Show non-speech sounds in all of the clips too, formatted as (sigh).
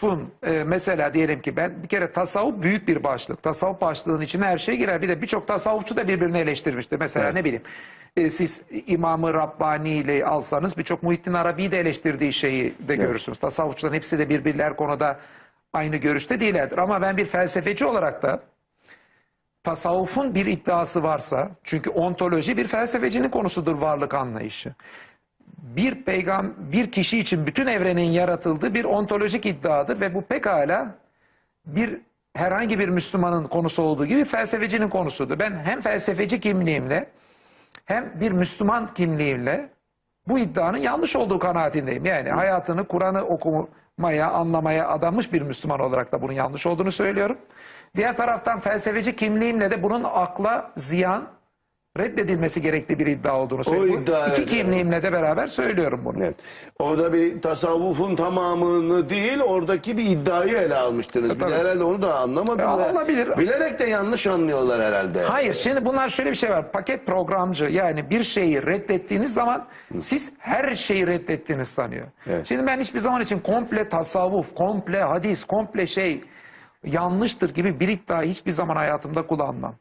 tasavvufun e, mesela diyelim ki ben bir kere tasavvuf büyük bir başlık. Tasavvuf başlığının içine her şey girer. Bir de birçok tasavvufçu da birbirini eleştirmişti. Mesela Evet. ne bileyim e, siz İmam-ı Rabbani ile alsanız birçok Muhittin Arabi'yi de eleştirdiği şeyi de görürsünüz. Tasavvufçuların hepsi de birbirler konuda aynı görüşte değillerdir. Ama ben bir felsefeci olarak da tasavvufun bir iddiası varsa çünkü ontoloji bir felsefecinin konusudur varlık anlayışı. Bir peygam bir kişi için bütün evrenin yaratıldığı bir ontolojik iddiadır ve bu pekala bir herhangi bir Müslümanın konusu olduğu gibi felsefecinin konusudur. Ben hem felsefeci kimliğimle hem bir Müslüman kimliğimle bu iddianın yanlış olduğu kanaatindeyim. Yani hayatını Kur'an'ı okumaya, anlamaya adanmış bir Müslüman olarak da bunun yanlış olduğunu söylüyorum. Diğer taraftan felsefeci kimliğimle de bunun akla ziyan, reddedilmesi gerektiği bir iddia olduğunu söylüyorum. iddia, İki evet. kimliğimle de beraber söylüyorum bunu. Evet. Orada bir tasavvufun tamamını değil, oradaki bir iddiayı ele almıştınız. Bir de tabii. herhalde onu da anlamadım. Ya, ve olabilir. Bilerek de yanlış anlıyorlar herhalde. Hayır şimdi bunlar şöyle bir şey var. Paket programcı yani bir şeyi reddettiğiniz zaman siz her şeyi reddettiğiniz sanıyor. Evet. Şimdi ben hiçbir zaman için komple tasavvuf, komple hadis, komple şey yanlıştır gibi bir iddiayı hiçbir zaman hayatımda kullanmam.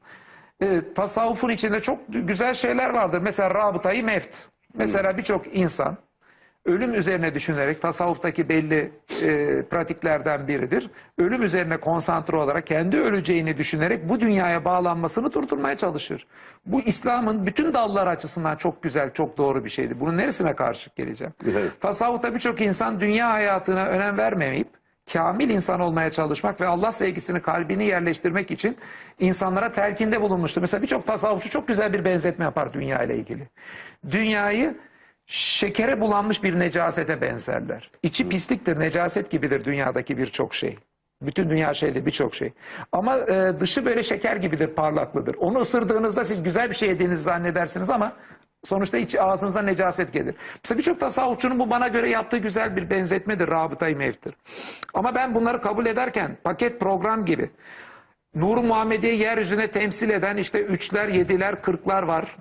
Ee, tasavvufun içinde çok güzel şeyler vardır. Mesela rabıtayı meft. Mesela birçok insan ölüm üzerine düşünerek tasavvuftaki belli e, pratiklerden biridir. Ölüm üzerine konsantre olarak kendi öleceğini düşünerek bu dünyaya bağlanmasını durdurmaya çalışır. Bu İslam'ın bütün dallar açısından çok güzel, çok doğru bir şeydir. Bunun neresine karşı geleceğim? Evet. Tasavvufta birçok insan dünya hayatına önem vermeyip kamil insan olmaya çalışmak ve Allah sevgisini kalbini yerleştirmek için insanlara telkinde bulunmuştur. Mesela birçok tasavvufçu çok güzel bir benzetme yapar dünya ile ilgili. Dünyayı şekere bulanmış bir necasete benzerler. İçi pisliktir, necaset gibidir dünyadaki birçok şey. Bütün dünya şeyde birçok şey. Ama e, dışı böyle şeker gibidir, parlaklıdır. Onu ısırdığınızda siz güzel bir şey yediğinizi zannedersiniz ama sonuçta iç ağzınıza necaset gelir. Mesela birçok tasavvufçunun bu bana göre yaptığı güzel bir benzetmedir, rabıtayı mevtir. Ama ben bunları kabul ederken paket program gibi Nur Muhammediye yeryüzüne temsil eden işte üçler, yediler, kırklar var.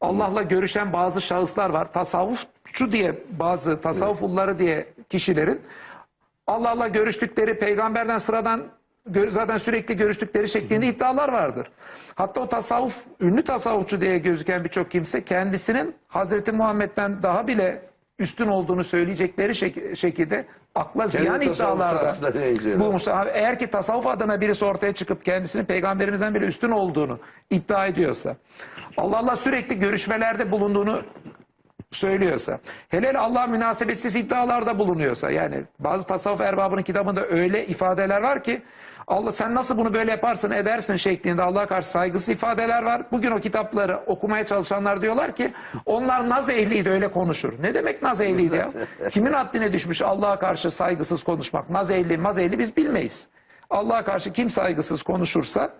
Allah'la görüşen bazı şahıslar var. Tasavvufçu diye bazı tasavvufulları diye kişilerin Allah'la görüştükleri peygamberden sıradan zaten sürekli görüştükleri şeklinde iddialar vardır. Hatta o tasavvuf, ünlü tasavvufçu diye gözüken birçok kimse kendisinin Hazreti Muhammed'den daha bile üstün olduğunu söyleyecekleri şek- şekilde akla ziyan tasavvuf iddialarda bulmuşlar. Abi Eğer ki tasavvuf adına birisi ortaya çıkıp kendisinin peygamberimizden bile üstün olduğunu iddia ediyorsa, Allah'la sürekli görüşmelerde bulunduğunu söylüyorsa, hele Allah münasebetsiz iddialarda bulunuyorsa, yani bazı tasavvuf erbabının kitabında öyle ifadeler var ki, Allah sen nasıl bunu böyle yaparsın edersin şeklinde Allah'a karşı saygısız ifadeler var. Bugün o kitapları okumaya çalışanlar diyorlar ki onlar naz ehliydi öyle konuşur. Ne demek naz ehliydi ya? (laughs) Kimin haddine düşmüş Allah'a karşı saygısız konuşmak? Naz ehli, maz ehli biz bilmeyiz. Allah'a karşı kim saygısız konuşursa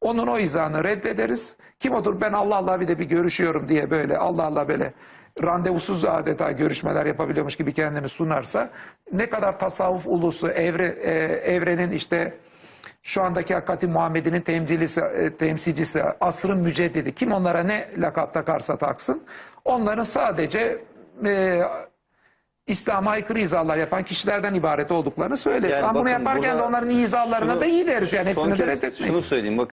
onun o izahını reddederiz. Kim otur ben Allah Allah bir de bir görüşüyorum diye böyle Allah Allah böyle randevusuz adeta görüşmeler yapabiliyormuş gibi kendini sunarsa ne kadar tasavvuf ulusu evre, e, evrenin işte şu andaki hakikati Muhammed'in temsilcisi, e, temsilcisi, asrın müceddidi kim onlara ne lakap takarsa taksın onların sadece e, İslam'a aykırı izalar yapan kişilerden ibaret olduklarını söyleriz. Yani Ama bunu yaparken de onların iyi izalarına şunu- da iyi deriz. Yani hepsini de reddetmeyiz. Şunu söyleyeyim bakın.